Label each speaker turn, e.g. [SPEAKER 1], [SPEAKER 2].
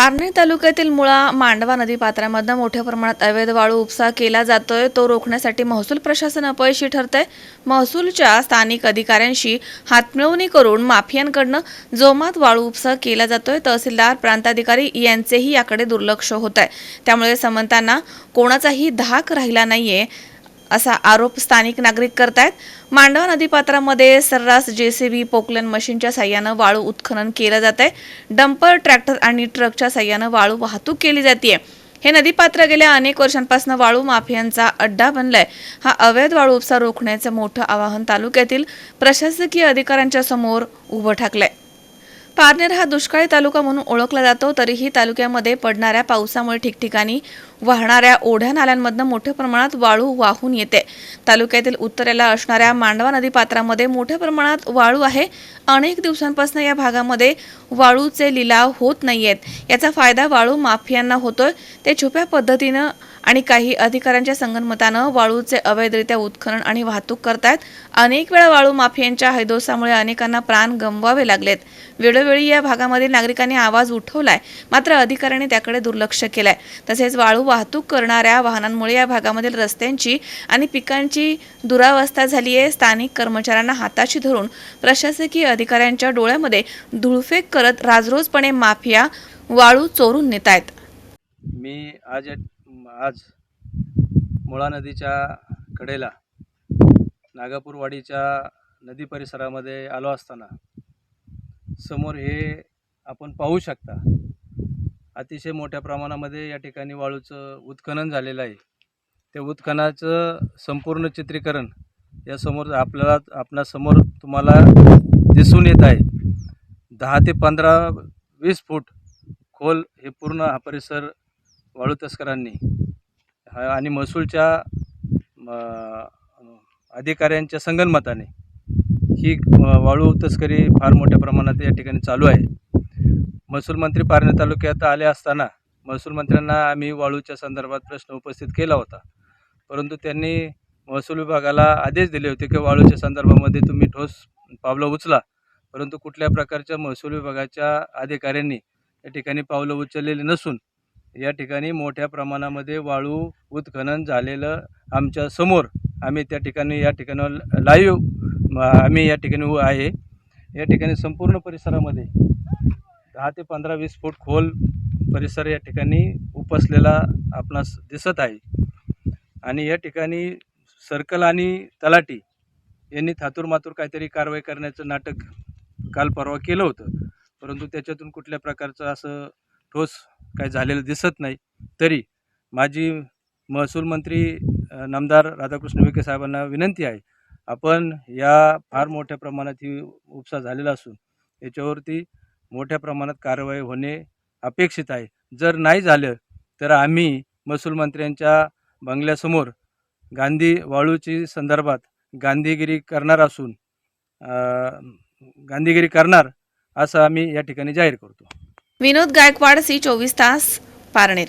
[SPEAKER 1] पारनेर तालुक्यातील मुळा मांडवा नदी पात्रामधनं मोठ्या प्रमाणात अवैध वाळू उपसा केला जातोय. तो रोखण्यासाठी महसूल प्रशासन अपयशी ठरतंय. महसूलच्या स्थानिक अधिकाऱ्यांशी हातमिळवणी करून माफियांकडनं जोमात वाळू उपसा केला जातोय. तहसीलदार प्रांताधिकारी यांचेही याकडे दुर्लक्ष होत आहे त्यामुळे समंतांना कोणाचाही धाक राहिला नाहीये. असा आरोप स्थानिक नागरिक करतायत. मांडवा नदीपात्रामध्ये सर्रास जेसीबी पोकलन मशीनच्या साह्यानं वाळू उत्खनन केलं जात आहे डंपर ट्रॅक्टर आणि ट्रकच्या साह्यानं वाळू वाहतूक केली जाते हे नदीपात्र गेल्या अनेक वर्षांपासून वाळू माफियांचा अड्डा बनलाय. हा अवैध वाळू उपसा रोखण्याचं मोठं आवाहन तालुक्यातील प्रशासकीय अधिकाऱ्यांच्या समोर उभं ठाकलंय. पारनेर हा दुष्काळी तालुका म्हणून ओळखला जातो तरीही तालुक्यामध्ये पडणाऱ्या पावसामुळे ठिकठिकाणी वाहणाऱ्या ओढ्या नाल्यांमधनं मोठ्या प्रमाणात वाळू वाहून येते. तालुक्यातील उत्तरेला असणाऱ्या मांडवा नदी पात्रामध्ये मोठ्या प्रमाणात वाळू आहे. अनेक दिवसांपासून या भागामध्ये वाळूचे लिलाव होत नाहीयेत. याचा फायदा वाळू माफियांना होतोय. ते छुप्या पद्धतीनं आणि काही अधिकाऱ्यांच्या संगनमतानं वाळूचे अवैधरित्या उत्खनन आणि वाहतूक करतायत. अनेक वेळा वाळू माफियांच्या हैदोसामुळे अनेकांना प्राण गमवावे लागलेत. वेळोवेळी या भागामधील नागरिकांनी आवाज उठवलाय. मात्र अधिकाऱ्यांनी त्याकडे दुर्लक्ष केलंय. तसेच वाळू वाहतूक करणाऱ्या वाहनांमुळे या भागामधील रस्त्यांची आणि पिकांची दुरावस्था झाली आहे. स्थानिक कर्मचाऱ्यांना हाताशी धरून प्रशासकीय अधिकाऱ्यांच्या डोळ्यामध्ये धुळफेक करत राजरोजपणे माफिया वाळू चोरून नेत आहेत
[SPEAKER 2] मी आज आज मुळा नदीच्या कडेला नागापूरवाडीच्या नदी परिसरामध्ये आलो असताना समोर हे आपण पाहू शकता. अतिशय मोठ्या प्रमाणामध्ये या ठिकाणी वाळूचं उत्खनन झालेलं आहे. त्या उत्खनाचं संपूर्ण चित्रीकरण या समोर आपल्याला आपणासमोर तुम्हाला दिसून येत आहे. दहा ते पंधरा वीस फूट खोल हे पूर्ण हा परिसर वाळू तस्करांनी आणि महसूलच्या अधिकाऱ्यांच्या संगनमताने ही वाळू तस्करी फार मोठ्या प्रमाणात या ठिकाणी चालू आहे. महसूल मंत्री पारणे तालुक्यात आले असताना महसूल मंत्र्यांना आम्ही वाळूच्या संदर्भात प्रश्न उपस्थित केला होता. परंतु त्यांनी महसूल विभागाला आदेश दिले होते की वाळूच्या संदर्भामध्ये तुम्ही ठोस पावलं उचला. परंतु कुठल्या प्रकारच्या महसूल विभागाच्या अधिकाऱ्यांनी या ठिकाणी पावलं उचललेली नसून या ठिकाणी मोठ्या प्रमाणामध्ये वाळू उत्खनन झालेलं आमच्यासमोर आम्ही त्या ठिकाणी या ठिकाणी लाईव्ह आम्ही या ठिकाणी उ- आहे. या ठिकाणी संपूर्ण परिसरामध्ये दहा ते पंधरा वीस फूट खोल परिसर या ठिकाणी उपसलेला आपणास दिसत आहे. आणि या ठिकाणी सर्कल आणि तलाटी यांनी थातूर मातूर काहीतरी कारवाई करण्याचं नाटक काल परवा केलं होतं. परंतु त्याच्यातून कुठल्या प्रकारचं असं ठोस काही झालेलं दिसत नाही. तरी माझी महसूल मंत्री नामदार राधाकृष्ण विखे साहेबांना विनंती आहे आपण या फार मोठ्या प्रमाणात ही उपसा झालेला असून याच्यावरती मोठ्या प्रमाणात कारवाई होणे अपेक्षित आहे. जर नाही झालं तर आम्ही महसूल मंत्र्यांच्या बंगल्यासमोर गांधी वाळूची संदर्भात गांधीगिरी करणार असून गांधीगिरी करणार असं आम्ही या ठिकाणी जाहीर करतो.
[SPEAKER 1] विनोद गायकवाड सी चोवीस तास पारनेर.